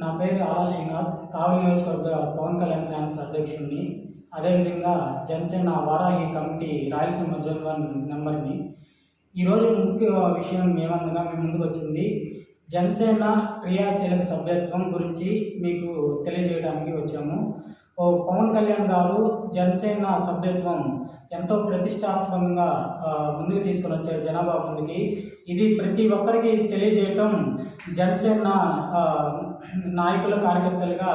నా పేరు ఆలా శ్రీనాథ్. కావలి నియోజకవర్గ పవన్ కళ్యాణ్ ఫ్యాన్స్ అధ్యక్షుడిని. అదేవిధంగా Janasena Varahi committee Rayalaseema zone one మెంబర్ని. ఈరోజు ముఖ్య విషయం ఏమనగా మీ ముందుకు వచ్చింది. జనసేన క్రియాశీలక సభ్యత్వం గురించి మీకు తెలియజేయడానికి వచ్చాము. పవన్ కళ్యాణ్ గారు జనసేన సభ్యత్వం ఎంతో ప్రతిష్టాత్మకంగా ముందుకు తీసుకుని వచ్చారు జనాభా ముందుకి. ఇది ప్రతి ఒక్కరికి తెలియజేయటం జనసేన నాయకుల కార్యకర్తలుగా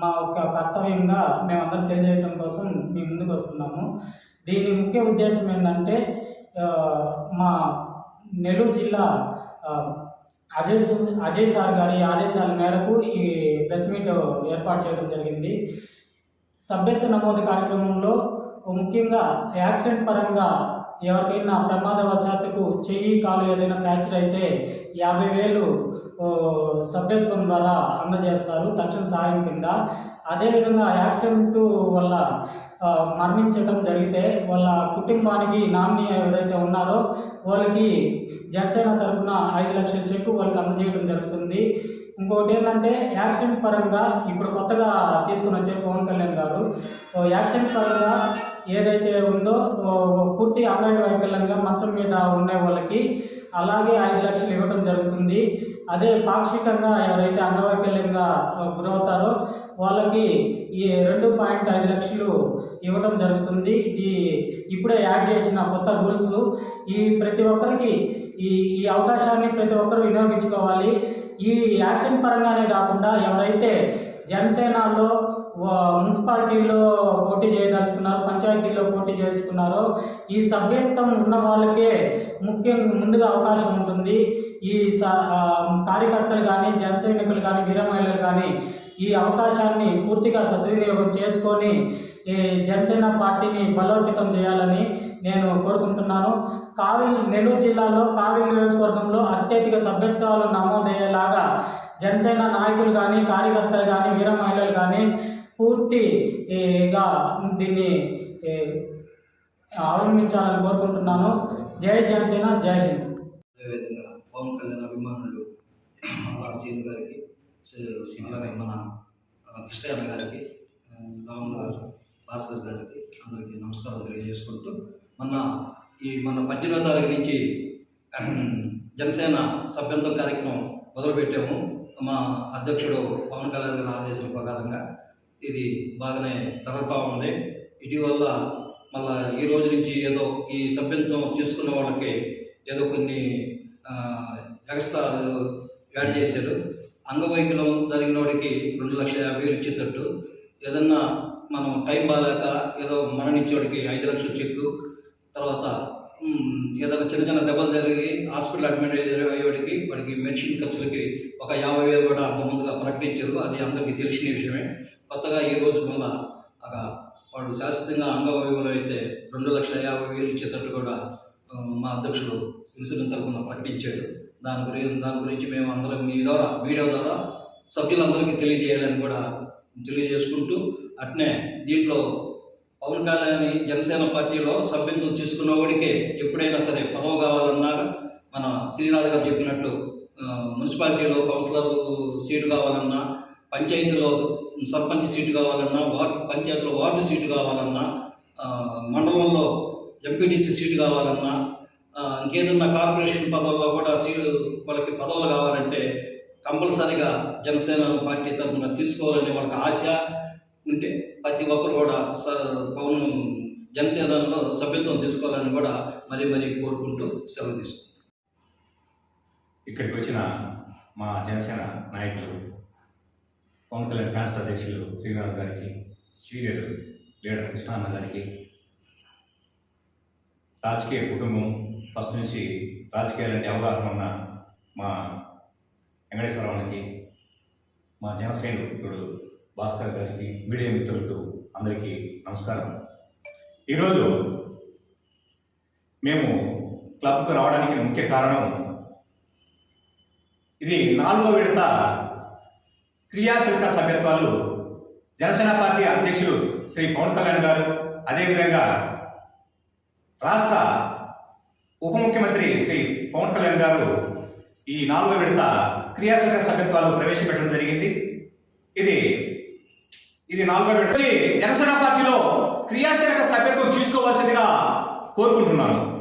మా యొక్క కర్తవ్యంగా మేమందరం తెలియజేయడం కోసం మీ ముందుకు వస్తున్నాము. దీని ముఖ్య ఉద్దేశం ఏంటంటే మా నెల్లూరు జిల్లా అజయ్ అజయ్ సార్ గారి ఆదేశాల మేరకు ఈ ప్రెస్ మీట్ ఏర్పాటు చేయడం జరిగింది. సభ్యత్వ నమోదు కార్యక్రమంలో ముఖ్యంగా యాక్సిడెంట్ పరంగా ఎవరికైనా ప్రమాదవశాత్తుకు చెయ్యి కాలు ఏదైనా ఫ్రాక్చర్ అయితే యాభై వేలు సభ్యత్వం ద్వారా అందజేస్తారు తక్షణ సహాయం కింద. అదేవిధంగా యాక్సిడెంట్ వల్ల మరణించడం జరిగితే వాళ్ళ కుటుంబానికి నామినీ ఎవరైతే ఉన్నారో వాళ్ళకి జనసేన తరపున ఐదు లక్షల చెక్కు వాళ్ళకి అందజేయడం జరుగుతుంది. ఇంకొకటి ఏంటంటే యాక్సిడెంట్ పరంగా ఇప్పుడు కొత్తగా తీసుకుని వచ్చే పవన్ కళ్యాణ్ గారు యాక్సిడెంట్ పరంగా ఏదైతే ఉందో పూర్తి పూర్తి అంగవైకల్యంగా మంచం మీద ఉండే వాళ్ళకి అలాగే ఐదు లక్షలు ఇవ్వడం జరుగుతుంది. అదే పాక్షికంగా ఎవరైతే అంగవైకల్యంగా గురవుతారో వాళ్ళకి ఈ రెండు పాయింట్ ఐదు లక్షలు ఇవ్వడం జరుగుతుంది. ఇది ఇప్పుడే యాడ్ చేసిన కొత్త రూల్స్. ఈ ప్రతి ఒక్కరికి ఈ ఈ అవకాశాన్ని ప్రతి ఒక్కరూ వినియోగించుకోవాలి. ఈ యాక్షన్ పరంగానే కాకుండా ఎవరైతే జనసేనలో మున్సిపాలిటీలో పోటీ చేయదలుచుకున్నారు పంచాయతీల్లో పోటీ చేయించుకున్నారో. ఈ సభ్యత్వం ఉన్న వాళ్ళకే ముఖ్యంగా ముందుగా అవకాశం ఉంటుంది. ఈ స కార్యకర్తలు కానీ జన సైనికులు కానీ వీర మహిళలు కానీ ఈ అవకాశాన్ని పూర్తిగా సద్వినియోగం చేసుకొని ఈ జనసేన పార్టీని బలోపేతం చేయాలని నేను కోరుకుంటున్నాను. కావిలి నెల్లూరు జిల్లాలో కావిలి నియోజకవర్గంలో అత్యధిక సభ్యత్వాలు నమోదయ్యేలాగా జనసేన నాయకులు కానీ కార్యకర్తలు కానీ వీర మహిళలు కానీ పూర్తిగా దీన్ని అవలంబించాలని కోరుకుంటున్నాను. జై జనసేన జై హింద్. అదేవిధంగా పవన్ కళ్యాణ్ అభిమానులు సీను గారికి అలాగే మన కృష్ణయ్య గారికి ఆ, గారు భాస్కర్ గారికి అందరికీ నమస్కారం తెలియజేసుకుంటూ మొన్న ఈ మన పద్దెనిమిదో తారీఖు నుంచి జనసేన సభ్యత్వ కార్యక్రమం మొదలుపెట్టాము. మా అధ్యక్షుడు పవన్ కళ్యాణ్ గారి ఆదేశం ప్రకారంగా ఇది బాగానే తగ్గుతూ ఉంది. ఇటీవల మళ్ళా ఈ రోజు నుంచి ఏదో ఈ సభ్యత్వం చేసుకున్న వాళ్ళకి ఏదో కొన్ని ఎక్స్ట్రా యాడ్ చేశారు. అంగవైకల్యం జరిగిన వాడికి రెండు లక్షల యాభై వేలు ఇచ్చేటట్టు ఏదన్నా మనం టైం బాగాలేక ఏదో మరణించేవాడికి ఐదు లక్షల చెక్కు తర్వాత ఏదైనా చిన్న చిన్న దెబ్బలు జరిగి హాస్పిటల్ అడ్మిట్ అయ్యేవాడికి వాడికి మెడిసిన్ ఖర్చులకి ఒక యాభై వేలు కూడా అంత ముందుగా ప్రకటించారు. అది అందరికీ తెలిసిన విషయమే. కొత్తగా ఈ రోజు మళ్ళా ఒక వాడు శాశ్వతంగా అంగవైకల్యం అయితే రెండు లక్షల యాభై వేలు ఇచ్చేటట్టు కూడా మా అధ్యక్షుడు ఇన్సూరెన్స్ తరఫున ప్రకటించాడు. దాని గురించి దాని గురించి మేము అందరం మీ ద్వారా వీడియో ద్వారా సభ్యులందరికీ తెలియజేయాలని కూడా తెలియజేసుకుంటూ అట్నే దీంట్లో పవన్ కళ్యాణ్ జనసేన పార్టీలో సభ్యత్వం తీసుకున్న వాడికే ఎప్పుడైనా సరే పదవి కావాలన్నా మన శ్రీనాథ్ గారు చెప్పినట్టు మున్సిపాలిటీలో కౌన్సిలర్ సీటు కావాలన్నా పంచాయతీలో సర్పంచ్ సీటు కావాలన్నా వార్డు పంచాయతీలో వార్డు సీటు కావాలన్నా మండలంలో ఎంపీటీసీ సీటు కావాలన్నా ఇంకేదన్నా కార్పొరేషన్ పదవుల్లో కూడా సీటు వాళ్ళకి పదవులు కావాలంటే కంపల్సరీగా జనసేన పార్టీ తరఫున తీసుకోవాలని వాళ్ళకి ఆశ ఉంటే ప్రతి ఒక్కరు కూడా స పవన్ జనసేనలో సభ్యత్వం తీసుకోవాలని కూడా మరీ మరీ కోరుకుంటూ సెలవు తీసుకుంటాం ఇక్కడికి వచ్చిన మా జనసేన నాయకులు పవన్ కళ్యాణ్ ఫ్రాన్స్ అధ్యక్షులు శ్రీనాథ్ గారికి సీనియర్ లీడర్ కృష్ణాన్న గారికి రాజకీయ కుటుంబం ఫస్ట్ నుంచి రాజకీయాలంటే అవగాహన ఉన్న మా వెంకటేశ్వరరావునికి మా జనసేనుడు భాస్కర్ గారికి మీడియా మిత్రులకు అందరికీ నమస్కారం. ఈరోజు మేము క్లబ్కు రావడానికి ముఖ్య కారణం ఇది నాలుగో విడత క్రియాశీలక సభ్యత్వాలు జనసేన పార్టీ అధ్యక్షులు శ్రీ పవన్ కళ్యాణ్ గారు అదేవిధంగా రాష్ట్ర ఉప ముఖ్యమంత్రి శ్రీ పవన్ కళ్యాణ్ గారు ఈ నాలుగో విడత క్రియాశీలక సభ్యత్వాలు ప్రవేశపెట్టడం జరిగింది. ఇది ఇది నాలుగో విడత. జనసేన పార్టీలో క్రియాశీలక సభ్యత్వం తీసుకోవాల్సిందిగా కోరుకుంటున్నాను.